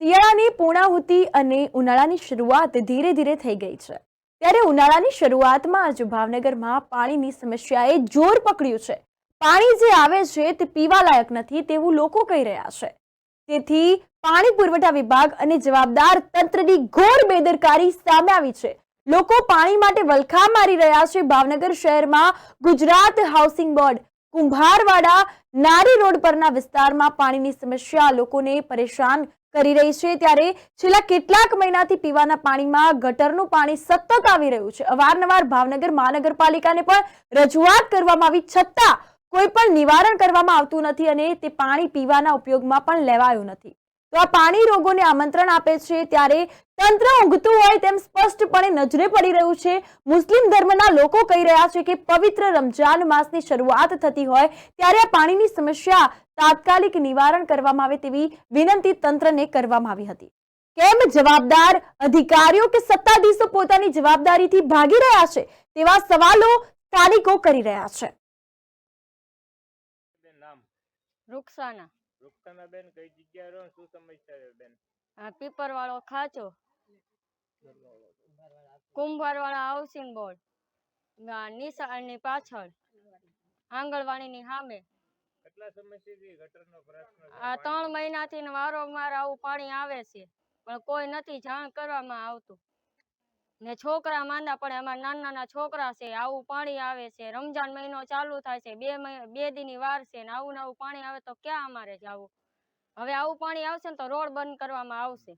શિયાળાની પૂર્ણાહુતિ અને ઉનાળાની શરૂઆત ધીરે ધીરે થઈ ગઈ છે. ત્યારે ઉનાળાની શરૂઆતમાં જ ભાવનગરમાં પાણીની સમસ્યાએ જોર પકડ્યું છે. પાણી જે આવે છે તે પીવા લાયક નથી તેવું લોકો કહી રહ્યા છે. તેથી પાણી પુરવઠા વિભાગ અને જવાબદાર તંત્રની ઘોર બેદરકારી સામે આવી છે. લોકો પાણી માટે વલખા મારી રહ્યા છે ભાવનગર શહેરમાં Gujarat housing board. Kumbharwada Nari road પરના વિસ્તારમાં પાણીની સમસ્યા લોકોને પરેશાન કરી રહી છે ત્યારે છેલ્લા કેટલાક મહિનાથી પીવાના પાણીમાં ગટરનું પાણી સતત આવી રહ્યું છે. અવારનવાર ભાવનગર મહાનગરપાલિકાને પણ રજૂઆત કરવામાં આવી છતાં કોઈ પણ નિવારણ કરવામાં આવતું નથી અને તે પાણી પીવાના ઉપયોગમાં પણ લેવાયું નથી. તો આ પાણી રોગોને આમંત્રણ આપે છે ત્યારે તંત્ર ઊંઘતું હોય તેમ સ્પષ્ટપણે નજરે પડી રહ્યું છે. મુસ્લિમ ધર્મના લોકો કહી રહ્યા છે કે પવિત્ર રમજાન માસની શરૂઆત થતી હોય ત્યારે આ પાણીની સમસ્યા તાત્કાલિક નિવારણ કરવામાં આવે તેવી વિનંતી તંત્રને કરવામાં આવી હતી. કેમ જવાબદાર અધિકારીઓ કે સત્તાધીશો પોતાની જવાબદારીથી ભાગી રહ્યા છે તેવા સવાલો સ્થાનિકો કરી રહ્યા છે. રૂકસાના. રૂકસાના બેન કઈ જગ્યાએ રહો શું સમસ્યા છે બેન? હા પીપર વાળો ખાચો કુંભારવાળા હાઉસિંગ બોર્ડ. ના નિશાળની પાછળ. આંગણવાડીની સામે. કેટલા સમયથી ગટરનો પ્રશ્ન આ ત્રણ મહિના મહિનાથી ને વારંવાર આવું પાણી આવે છે. પણ કોઈ નથી જાણ કરવામાં આવતું. ને છોકરા માંદા પડે અમારા નાના નાના છોકરા છે આવું પાણી આવે છે રમજાન મહિનો ચાલુ થાય છે બે બે દીની વાર છે ને આવું ને આવું પાણી આવે તો ક્યાં અમારે જવું? હવે આવું પાણી આવશે ને તો રોડ બંધ કરવામાં આવશે.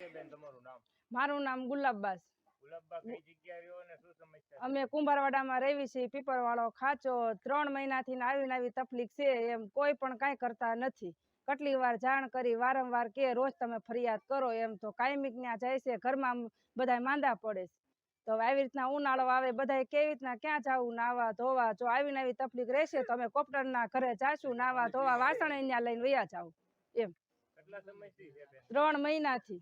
છે બેન તમારું નામ? મારું નામ ગુલાબબાસ. ગુલાબબા કઈ જગ્યાએ રહ્યો ને શું સમસ્યા છે? અમે કુંભારવાડામાં રહેવી છીએ પીપરવાળો ખાચો ત્રણ મહિનાથી ને આવી આવી તકલીફ છે એમ કોઈ પણ કાંઈ કરતા નથી. કેટલી વાર જાણ કરી વારંવાર કે રોજ તમે ફરિયાદ કરો એમ તો કાયમિક ત્યાં જાય છે ઘરમાં બધા માંદા પડે છે. તો આવી રીતના ઉનાળો આવે બધા કેવી રીતના ક્યાં જવું નાવા ધોવા જો આવીને આવી તકલીફ રહેશે તો અમે કોપ્ટરના ઘરે જાશું નાવા ધોવા વાસણ અહીંયા લઈને વયા જાવ બેન? ત્રણ મહિનાથી.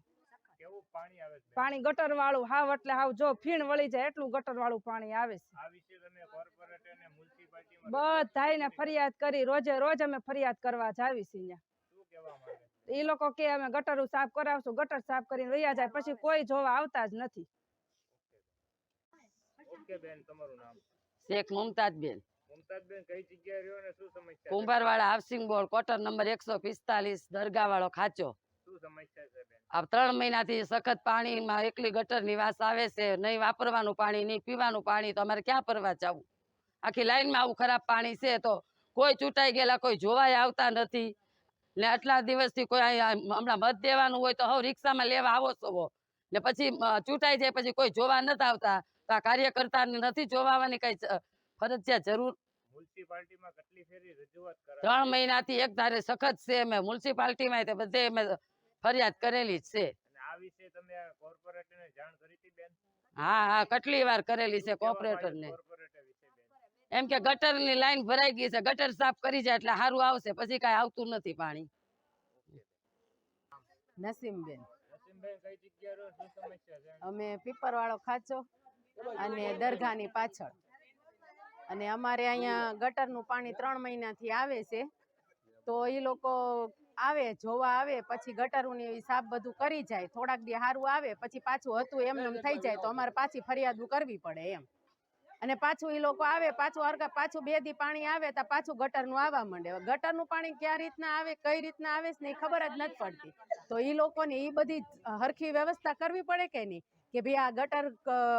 પાણી ગટર વાળું હાવ એટલે હાવ જો ફીણ વળી જાય એટલું ગટર વાળું પાણી આવે છે. બધાયને ફરિયાદ કરી રોજે રોજ અમે ફરિયાદ કરવા જાવી છીએ અહીંયા શું કહેવા માંગે એ લોકો કે અમે ગટર સાફ કરાવશું ગટર સાફ કરીને વયા જાય પછી કોઈ જોવા આવતા જ નથી. ઓકે બેન. તમારું નામ? શેખ મુમતાજબેન. મુમતાજબેન કઈ જગ્યાએ રહ્યો ને શું સમસ્યા છે? હાઉસિંગ બોર્ડ ક્વાર્ટર નંબર એકસો પિસ્તાલીસ દરગાહવાળો ખાચો. શું સમસ્યા છે બેન? આ ત્રણ મહિનાથી સખત પાણીમાં એકલી ગટરની વાસ આવે છે નહીં વાપરવાનું પાણી નહીં પીવાનું પાણી તો અમારે ક્યાં પરવા જવું? આખી લાઈનમાં આવું ખરાબ પાણી છે તો કોઈ ચૂંટાઈ ગયેલા કોઈ જોવાય આવતા નથી. ને આટલા દિવસથી કોઈ હમણાં મત દેવાનું હોય તો હવે રિક્ષામાં લેવા આવો છો ને પછી ચૂંટાઈ જાય પછી કોઈ જોવા નથી આવતા. તો આ કાર્યકર્તાને નથી જોવાની કઈ ફરજિયાત જરૂર. ત્રણ મહિનાથી એક ધારે સખત છે અમે મ્યુનિસિપાલિટીમાં તે બધે અમે ફરિયાદ કરેલી છે. કોર્પોરેટરને હા હા કેટલી વાર કરેલી છે શું એમ કે ગટરની લાઈન ભરાઈ ગઈ છે, ગટર સાફ કરી જાય એટલે સારું આવશે, પછી કાંઈ આવતું નથી પાણી. નસીમબેન. અમે પીપરવાળો ખાચો અને દરગાહની પાછળ. અને અમારે અહીંયા ગટરનું પાણી ત્રણ મહિનાથી આવે છે, તો એ લોકો આવે, જોવા આવે, પછી ગટરોની સાફ બધું કરી જાય. થોડાક દી સારું આવે, પછી પાછું હતું એમનેમ થઈ જાય, તો અમારે પાછી ફરિયાદ કરવી પડે એમ. અને પાછું એ લોકો આવે પાછું હરકા પાછું બે દી પાણી આવે તો પાછું ગટરનું આવવા માંડે. ગટરનું પાણી ક્યાં રીતના આવે કઈ રીતના આવે છે ને ખબર જ નથી પડતી. તો એ લોકોને એ બધી હરખી વ્યવસ્થા કરવી પડે કે નહીં? કે ભાઈ આ ગટર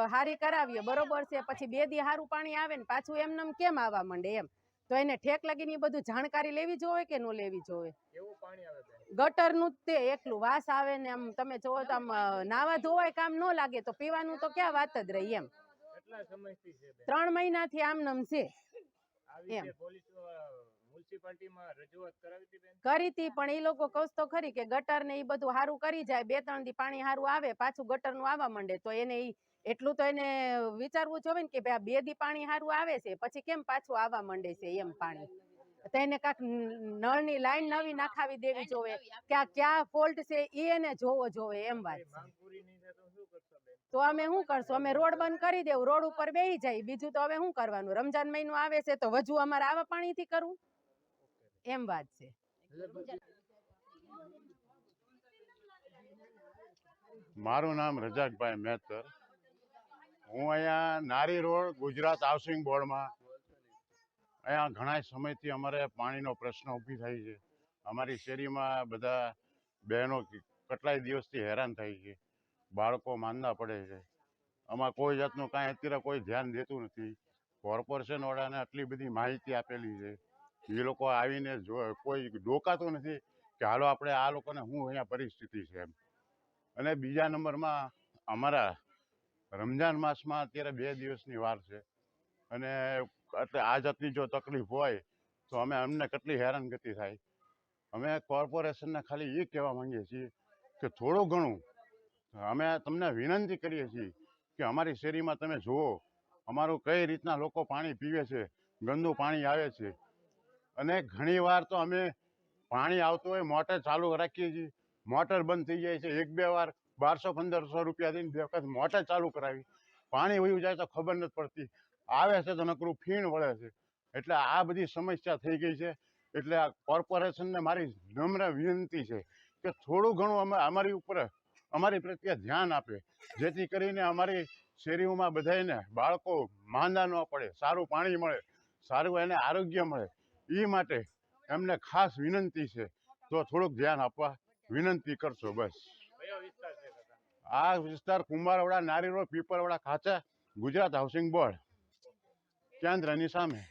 હારી કરાવીએ બરોબર છે પછી બે દી હારું પાણી આવે ને પાછું એમને કેમ આવવા માંડે એમ? તો એને ઠેક લાગીને એ બધું જાણકારી લેવી જોવે કે ન લેવી જોવે? ગટરનું જ તે એકલું વાસ આવે ને આમ તમે જોવો તો આમ નાવા ધોવાય કામ ન લાગે તો પીવાનું તો ક્યાં વાત જ રહી એમ? ત્રણ મહિનાથી આમ નમ છે. આ વિશે એમ. પોલીસ મ્યુનિસિપાલિટીમાં રજૂઆત કરાવી હતી બેન? કરી તી પણ એ લોકો કહું તો ખરી કે ગટર ને એ બધું સારું કરી જાય બે ત્રણ દી પાણી સારું આવે પાછું ગટરનું આવવા માંડે તો એને એટલું તો એને વિચારવું જોઈએ ને કે ભાઈ બે દી પાણી સારું આવે છે પછી કેમ પાછું આવવા માંડે છે એમ પાણી? તો એને કાંક નળની લાઈન નવી નાખાવી દેવી જોવે કે આ ક્યાં ફોલ્ટ છે એ એને જોવો જોવે એમ વાત છે. તો અમે શું કરશું? અમે રોડ બંધ કરી દેવું. રોડ ઉપર બેહી જાય. બીજું તો હવે શું કરવાનું? રમજાન મહિનો આવે છે તો વજુ અમારે આવા પાણીથી કરવું? એમ વાત છે. મારું નામ રજાકભાઈ મહેતર હું અહીંયા નારી રોડ ગુજરાત હાઉસિંગ બોર્ડમાં અહીંયા ઘણા સમયથી અમારે પાણીનો પ્રશ્ન ઊભી થાય છે. અમારી શેરીમાં બધા બહેનો કેટલાય દિવસથી હેરાન થાય છે. બાળકો માંદા પડે છે. આમાં કોઈ જાતનું કાંઈ અત્યારે કોઈ ધ્યાન દેતું નથી. કોર્પોરેશન વાળાને આટલી બધી માહિતી આપેલી છે. એ લોકો આવીને જો કોઈ ડોકાતું નથી કે હાલો આપણે આ લોકોને શું અહીંયા પરિસ્થિતિ છે એમ. અને બીજા નંબરમાં અમારા રમજાન માસમાં અત્યારે બે દિવસની વાર છે. અને એટલે આ જાતની જો તકલીફ હોય તો અમે અમને કેટલી હેરાનગતિ થાય. અમે કોર્પોરેશનને ખાલી એ કહેવા માંગીએ છીએ કે થોડું ઘણું અમે તમને વિનંતી કરીએ છીએ કે અમારી શેરીમાં તમે જુઓ, અમારું કઈ રીતના લોકો પાણી પીવે છે, ગંદુ પાણી આવે છે. અને ઘણીવાર તો અમે પાણી આવતું હોય મોટર ચાલુ રાખીએ છીએ, મોટર બંધ થઈ જાય છે, એક બે વાર બારસો પંદરસો રૂપિયા દઈને બે વખત મોટર ચાલુ કરાવી. પાણી વયું જાય તો ખબર નથી પડતી. આવે છે તો નકરું ફીણ વળે છે. એટલે આ બધી સમસ્યા થઈ ગઈ છે. એટલે આ કોર્પોરેશનને મારી નમ્ર વિનંતી છે કે થોડું ઘણું અમે અમારી ઉપર અમારી પ્રત્યે ધ્યાન આપે. જેથી કરીને અમારી શેરીઓમાં બધાને બાળકો માંદા ન પડે સારું પાણી મળે સારું એને આરોગ્ય મળે. એ માટે એમને ખાસ વિનંતી છે. તો થોડુંક ધ્યાન આપવા વિનંતી કરશો બસ. આ વિસ્તાર કુંભારવાડા નારી રોડ પીપરવાડા ખાચા ગુજરાત હાઉસિંગ બોર્ડ. કેન્દ્રની સામે.